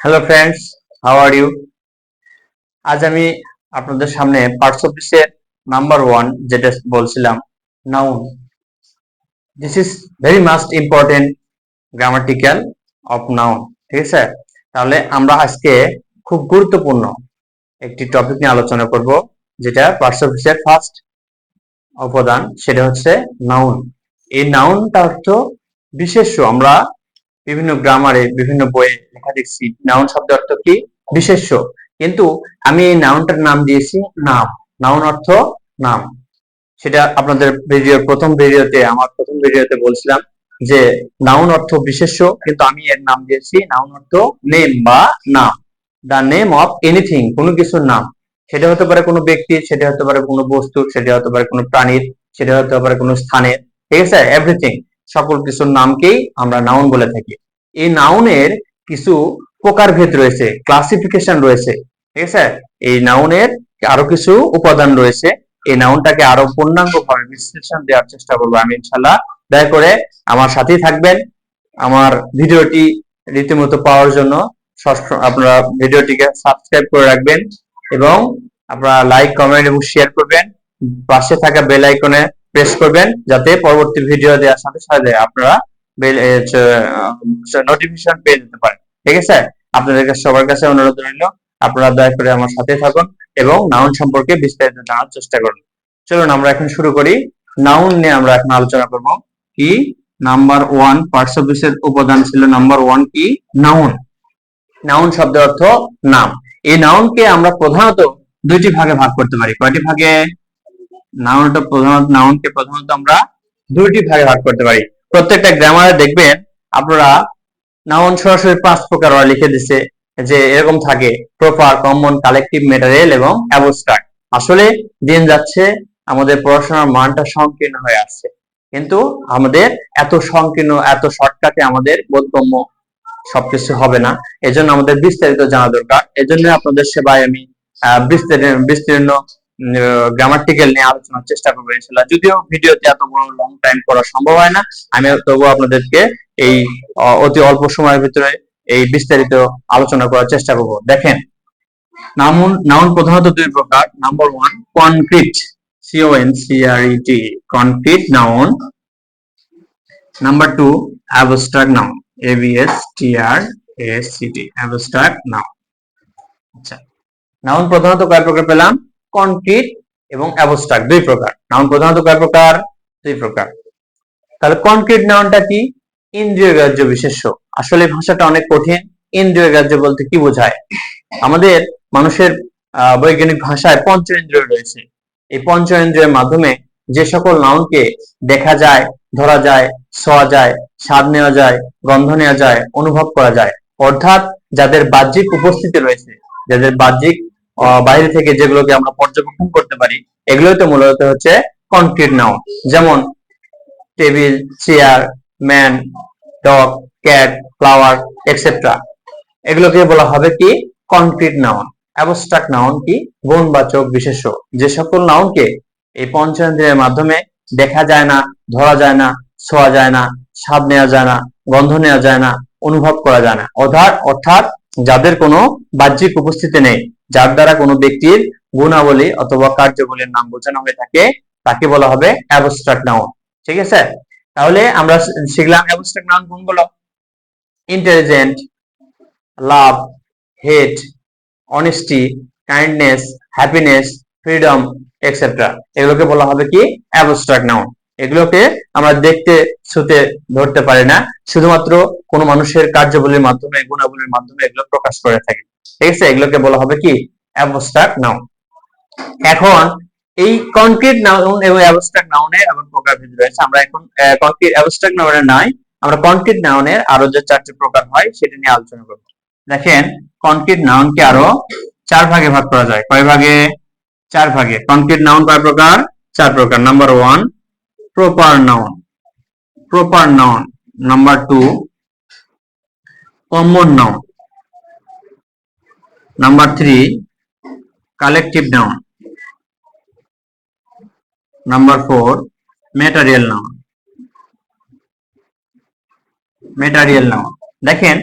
Hello friends how are you আজ আমি আপনাদের সামনে পার্টস অফিসের নাম্বার ওয়ান যেটা বলছিলাম noun this is very must important grammatical of noun ঠিক আছে? তাহলে আমরা আজকে খুব গুরুত্বপূর্ণ একটি টপিক নিয়ে আলোচনা করব, যেটা পার্টস অফিসের ফার্স্ট উপাদান সেটা হচ্ছে নাউন এই নাউনটা অর্থ বিশেষ্য, আমরা বিভিন্ন গ্রামারে বিভিন্ন বইয়ে লেখা দেখছি। নাউন শব্দ অর্থ কি? বিশেষ্য। কিন্তু আমি এই নাউনটার নাম দিয়েছি নাম। নাউন অর্থ নাম। সেটা আপনাদের ভিডিওর প্রথম ভিডিওতে আমার প্রথম ভিডিওতে বলছিলাম যে নাউন অর্থ বিশেষ্য, কিন্তু আমি এর নাম দিয়েছি নাউন অর্থ নেম বা নাম। দা নেম অফ এনিথিং কোনো কিছুর নাম। সেটা হতে পারে কোনো ব্যক্তি, সেটা হতে পারে কোনো বস্তু, সেটা হতে পারে কোনো প্রাণীর সেটা হতে পারে কোনো স্থানের। ঠিক আছে? এভরিথিং সকল কিছুর নামকেই আমরা নাউন বলে থাকি। এই নাউনের কিছু প্রকারভেদ রয়েছে ক্লাসিফিকেশন রয়েছে, ঠিক আছে? এই নাউনের আরও কিছু উপাদান রয়েছে, এই নাউনটাকে আরও পূর্ণাঙ্গ ভাবে বিশ্লেষণ দেওয়ার চেষ্টা করব আমি ইনশাল্লাহ দয়া করে আমার সাথেই থাকবেন। আমার ভিডিওটি রীতিমতো পাওয়ার জন্য আপনারা ভিডিওটিকে সাবস্ক্রাইব করে রাখবেন এবং আপনারা লাইক কমেন্ট এবং শেয়ার করবেন। পাশে থাকা বেল আইকনে প্রেস করবেন যাতে পরবর্তী ভিডিও দেওয়ার সাথে সাথে আপনারা নোটিফিকেশন পেয়ে যেতে পারেন। ঠিক আছে? আপনাদের কাছে, সবার কাছে অনুরোধ রইল। আপনারা দয়া করে আমার সাথে থাকুন এবং নাউন সম্পর্কে বিস্তারিত জানার চেষ্টা করুন। চলুন, আমরা এখন শুরু করি। নাউন নিয়ে আমরা এখন আলোচনা করব। কি? নাম্বার ওয়ান পার্টস অফ এর উপাদান ছিল নাম্বার ওয়ান কি? নাউন নাউন শব্দের অর্থ নাম। এই নাউনকে আমরা প্রধানত দুইটি ভাগে ভাগ করতে পারি। কয়টি ভাগে? নাউনটা প্রধানত নাউনকে প্রধানত আমরা দুইটি ভাগে ভাগ করতে পারি। প্রত্যেকটা গ্রামারে দেখবেন আপনারা নাউন সরাসরি পাঁচ প্রকার লিখে দিছে যে এরকম থাকে প্রপার কমন কালেকটিভ ম্যাটেরিয়াল এবং অ্যাবস্ট্রাক্ট আসলে দিন যাচ্ছে, আমাদের পড়াশোনার মানটা সংকীর্ণ হয়ে আসছে। কিন্তু আমাদের এত সংকীর্ণ, এত শর্টকাটে আমাদের বোধগম্য সবকিছু হবে না। এজন্য আমাদের বিস্তারিত জানা দরকার। এজন্য আপনাদের সেবায় আমি বিস্তীর্ণ বিস্তীর্ণ গ্রামাটিক্যাল নিয়ে আলোচনার চেষ্টা করব, ইনশাল্লাহ। যদিও ভিডিওতে এত বড় লং টাইম করা সম্ভব হয় না, আমি তবুও আপনাদেরকে এই অতি অল্প সময়ের ভিতরে এই বিস্তারিত আলোচনা করার চেষ্টা করব। দেখেন নাউন নাউন প্রধানত দুই প্রকার। Number one concrete C O N C R E T concrete noun. Number two abstract noun A B S T R S C T abstract noun. আচ্ছা নাউন প্রধানত কয় প্রকার পেলাম? কনক্রিট এবং অ্যাবস্ট্রাক্ট দুই প্রকার। নাউন প্রধানত কয় প্রকার? দুই প্রকার। তাহলে কনক্রিট নাউনটা কি? ইন্দ্রিয় গ্রাহ্য বিশেষ্য। আসলে ভাষাটা অনেক কঠিন। ইন্দ্রিয় গ্রাহ্য বলতে কি বোঝায়? আমাদের মানুষের বৈজ্ঞানিক ভাষায় পঞ্চ ইন্দ্রিয় রয়েছে। এই পঞ্চ ইন্দ্রিয়ের মাধ্যমে যে সকল নাউনকে দেখা যায়, ধরা যায় ছোঁয়া যায়, স্বাদ নেওয়া যায়, গন্ধ নেওয়া যায়, অনুভব করা যায়। অর্থাৎ যাদের বাহ্যিক উপস্থিতি রয়েছে, যাদের বাহ্যিক বাইরে থেকে যেগুলোকে আমরা পর্যবেক্ষণ করতে পারি এগুলোই তো মূলত হচ্ছে কনক্রিট নাউন যেমন table chair man dog cat flower etcetera এগুলোকে বলা হবে কি? কনক্রিট নাউন অ্যাবস্ট্রাক্ট নাউন কি? গুণবাচক বিশেষ্য। যে সকল নাউনকে এই পঞ্চেন্দ্রিয়ের মাধ্যমে দেখা যায় না, ধরা যায় না, ছোঁয়া যায় না, স্বাদ নেওয়া যায় না, গন্ধ নেওয়া যায় না, অনুভব করা যায় না। অর্থাৎ অর্থাৎ যাদের কোনো বাহ্যিক উপস্থিতি নেই যার দ্বারা কোনো ব্যক্তির গুণাবলী অথবা কার্যবলীর নাম বোঝানো হয়ে থাকে, তাকে বলা হবে অ্যাবস্ট্রাক্ট নাউন ঠিক আছে? তাহলে আমরা শিখলাম অ্যাবস্ট্রাক্ট নাউন কোনগুলো intelligent love hate honesty kindness happiness freedom etcetera এগুলোকে বলা হবে কি? অ্যাবস্ট্রাক্ট নাউন এগুলোকে আমরা দেখতে ছুতে ধরতে পারি না। শুধুমাত্র কোনো মানুষের কার্যবলীর মাধ্যমে, গুণাবলীর মাধ্যমে এগুলো প্রকাশ করে থাকে। ঠিক আছে? এগুলোকে বলা হবে কি? অ্যাবস্ট্রাক্ট নাউন এখন এই কনক্রিট নাউন এবং অ্যাবস্ট্রাক্ট নাউনের আবার প্রকারভেদ রয়েছে। আমরা এখন কনক্রিট অ্যাবস্ট্রাক্ট নাউনের নয় আমরা কনক্রিট নাউনের আরও যে চারটি প্রকার হয়, সেটা নিয়ে আলোচনা করব। দেখেন কনক্রিট নাউনকে আরও চার ভাগে ভাগ করা যায়। কয় ভাগে? চার ভাগে। কনক্রিট নাউন কয় প্রকার? চার প্রকার। Number one proper noun proper noun number two common noun number three collective noun number four material noun material noun দেখেন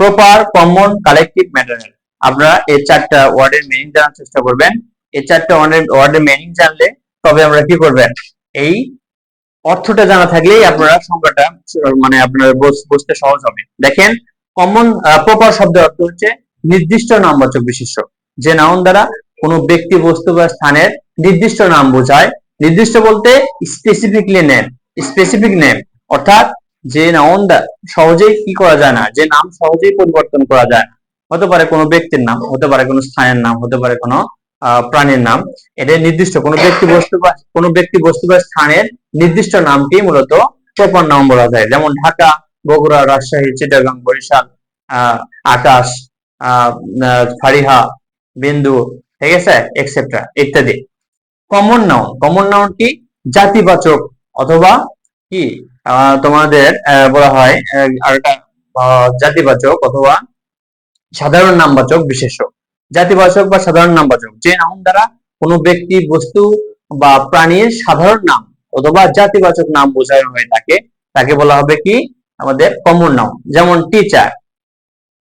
প্রপার কমন কালেকটিভ ম্যাটেরিয়াল আপনারা এই চারটা ওয়ার্ডের মিনিং জানার চেষ্টা করবেন। এই চারটা ওয়ার্ডের ওয়ার্ডের মিনিং জানলে তবে আমরা কি করবেন? এই অর্থটা জানা থাকলেই আপনারা সংখ্যাটা মানে আপনার বুঝ- বুঝতে সহজ হবে। দেখেন কমন প্রপার শব্দের অর্থ হচ্ছে নির্দিষ্ট নামবাচক বিশেষ্য যে নাউন দ্বারা কোনো ব্যক্তি, বস্তু বা স্থানের নির্দিষ্ট নাম বোঝায়। নির্দিষ্ট বলতে স্পেসিফিকলি নেম স্পেসিফিক নেম অর্থাৎ যে নাউন সহজেই কি করা যায় না, যে নাম সহজেই পরিবর্তন করা যায়। না হতে পারে কোনো ব্যক্তির নাম, হতে পারে কোনো স্থানের নাম, হতে পারে কোনো প্রাণীর নাম। এটা নির্দিষ্ট। কোনো ব্যক্তি, বস্তু বা, কোনো ব্যক্তি, বস্তু বা স্থানের নির্দিষ্ট নামটি মূলত প্রপার নাম বলা যায়। যেমন ঢাকা, বগুড়া, রাজশাহী, চিটাগাং, বরিশাল আকাশ ফারিহা, বিন্দু, ঠিক আছে? এক্সেট্রা ইত্যাদি। কমন নাউন কমন নাউন কি? জাতিবাচক অথবা কি? তোমাদের বলা হয় আরেকটা জাতিবাচক অথবা সাধারণ নামবাচক বিশেষ্য জাতিবাচক বা সাধারণ নামবাচক, যে নাউন দ্বারা কোনো ব্যক্তি, বস্তু বা প্রাণীর সাধারণ নাম অথবা জাতিবাচক নাম বোঝানো হয়ে থাকে, তাকে বলা হবে কি? আমাদের কমন নাউন যেমন teacher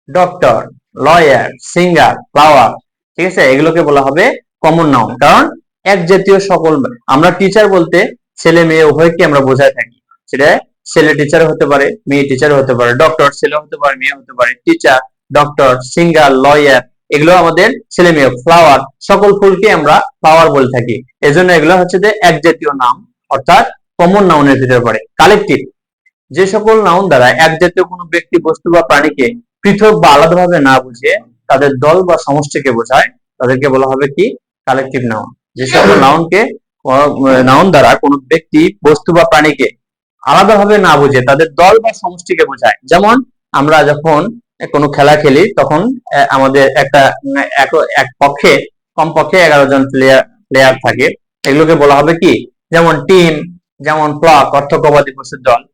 doctor lawyer singer flower ঠিক আছে? এগুলোকে বলা হবে কমন নাউন কারণ এক জাতীয় সকল, আমরা টিচার বলতে ছেলে, মেয়ে উভয়কে আমরা বোঝায় থাকি। সেটা ছেলে টিচার হতে পারে, মেয়ে টিচার হতে পারে। ডক্টর ছেলে হতে পারে, মেয়ে হতে পারে। টিচার ডক্টর সিঙ্গার লয়ার এগুলো আমাদের ছেলে, মেয়ে ফ্লাওয়ার সকল ফুলকে আমরা ফ্লাওয়ার বলে থাকি। এজন্য এগুলো হচ্ছে যে এক জাতীয় নাম অর্থাৎ কমন নাউনের ভিতরে পড়ে। কালেকটিভ যে সকল নাউন দ্বারা এক জাতীয় কোনো ব্যক্তি, বস্তু বা প্রাণীকে পৃথক বা আলাদাভাবে না বুঝিয়ে তাদের দল বা সমষ্টিকে বোঝায়, তাদেরকে বলা হবে কি? কালেকটিভ নাউন যে সকল নাউনকে নাউন দ্বারা কোনো ব্যক্তি, বস্তু বা প্রাণীকে আলাদাভাবে না বুঝে তাদের দল বা সমষ্টিকে বোঝায়। যেমন আমরা যখন কোনো খেলা খেলি, তখন আমাদের একটা এক- পক্ষে, কমপক্ষে এগারো জন প্লেয়ার প্লেয়ার থাকে। এগুলোকে বলা হবে কি? যেমন টিম যেমন ফ্লক অর্থ গবাদি পশুর দল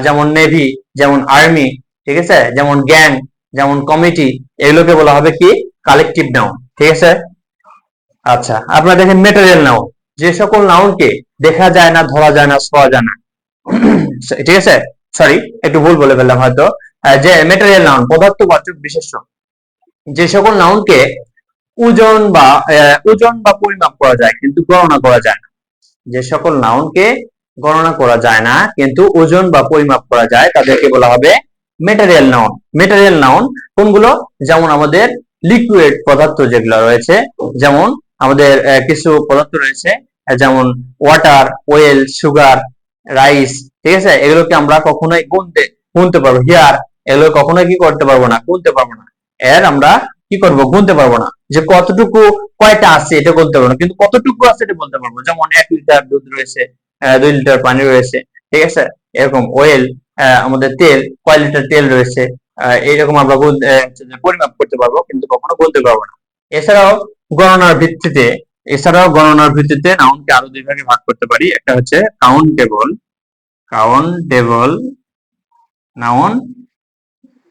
যেমন নেভি যেমন আর্মি ঠিক আছে? যেমন গ্যাং যেমন কমিটি এগুলোকে বলা হবে কি? কালেকটিভ নাউন ঠিক আছে? আচ্ছা আপনারা দেখেন মেটেরিয়াল নাউন যে সকল নাউনকে দেখা যায় না, ধরা যায় না ছোঁয়া যায় না। ঠিক আছে? সরি একটু ভুল বলে ফেললাম হয়তো। যে মেটেরিয়াল নাউন পদার্থবাচক বিশেষ্য, যে সকল নাউনকে ওজন বা ওজন বা পরিমাপ করা যায়, কিন্তু গণনা করা যায় না। যে সকল নাউনকে গণনা করা যায় না, কিন্তু ওজন বা পরিমাপ করা যায়, তাদেরকে বলা হবে মেটেরিয়াল নাউন মেটেরিয়াল নাউন কোনগুলো? যেমন আমাদের লিকুইড পদার্থ যেগুলো রয়েছে, যেমন আমাদের কিছু পদার্থ রয়েছে যেমন ওয়াটার ওয়েল সুগার রাইস ঠিক আছে? এগুলোকে আমরা কখনোই গুনতে গুনতে পারব। হিয়ার এগুলো কখনোই কি করতে পারব না, গুনতে পারব না। এর আমরা কি করব? গুনতে পারব না। যে কতটুকু, কয়টা আছে এটা বলতে পারব না, কিন্তু কতটুকু আছে এটা বলতে পারব। যেমন এক লিটার দুধ রয়েছে দুই লিটার পানি রয়েছে, ঠিক আছে? এরকম ওয়েল আমাদের তেল, কয় লিটার তেল রয়েছে এইরকম আমরা পরিমাপ করতে পারব, কিন্তু কখনো বলতে পারব না। এছাড়াও গণনার ভিত্তিতে, এছাড়াও গণনার ভিত্তিতে নাউনকে আরও দুই ভাগে ভাগ করতে পারি। একটা হচ্ছে কাউন্টেবল কাউন্টেবল নাউন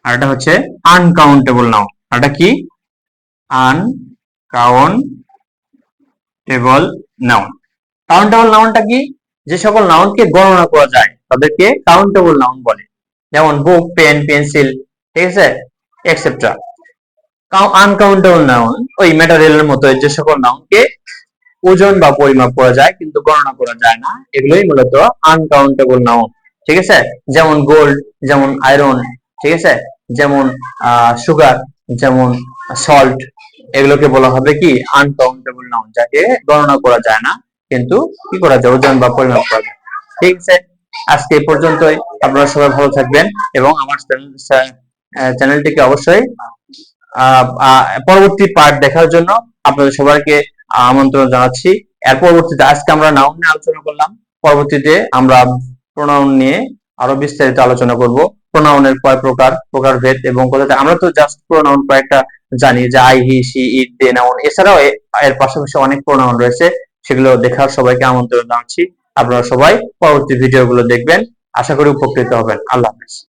আর এটা হচ্ছে আনকাউন্টেবল নাউন এটা কি? আনকাউন্টেবল নাউন কাউন্টেবল নাউনটা কি? যে সকল নাউনকে গণনা করা যায় তাদেরকে কাউন্টেবল নাউন বলে। যেমন বুক পেন পেন্সিল ঠিক আছে? এক্সেট্রা আনকাউন্টেবল নাউন ওই ম্যাটেরিয়ালের মতো যে সকল নাউনকে ওজন বা পরিমাপ করা যায়, কিন্তু গণনা করা যায় না। এগুলোই মূলত আনকাউন্টেবল নাউন ঠিক আছে? যেমন গোল্ড যেমন আয়রন ঠিক আছে? যেমন সুগার যেমন সল্ট এগুলোকে বলা হবে কি? আনকাউন্টেবল নাউন যাকে গণনা করা যায় না, কিন্তু কি করা যায়? ওজন বা পরিমাপ করা যায়। ঠিক আছে? আজকে এই পর্যন্তই। আপনারা সবাই ভালো থাকবেন এবং আমার চ্যানেলটিকে অবশ্যই পরবর্তী পার্ট দেখার জন্য আপনাদের সবাইকে আমন্ত্রণ জানাচ্ছি। এর পরবর্তীতে আজকে আমরা নাউন নিয়ে আলোচনা করলাম। পরবর্তীতে আমরা প্রোনাউন নিয়ে আরও বিস্তারিত আলোচনা করব। প্রোনাউনের কয় প্রকার প্রকারভেদ এবং কোথায় আমরা তো জাস্ট প্রোনাউন কয়েকটা জানি, যে I he she it they noun এছাড়াও এর পাশাপাশি অনেক প্রোনাউন রয়েছে। সেগুলো দেখার সবাইকে আমন্ত্রণ জানাচ্ছি। আপনারা সবাই পরবর্তী ভিডিওগুলো দেখবেন। আশা করি উপকৃত হবেন। আল্লাহ হাফেজ।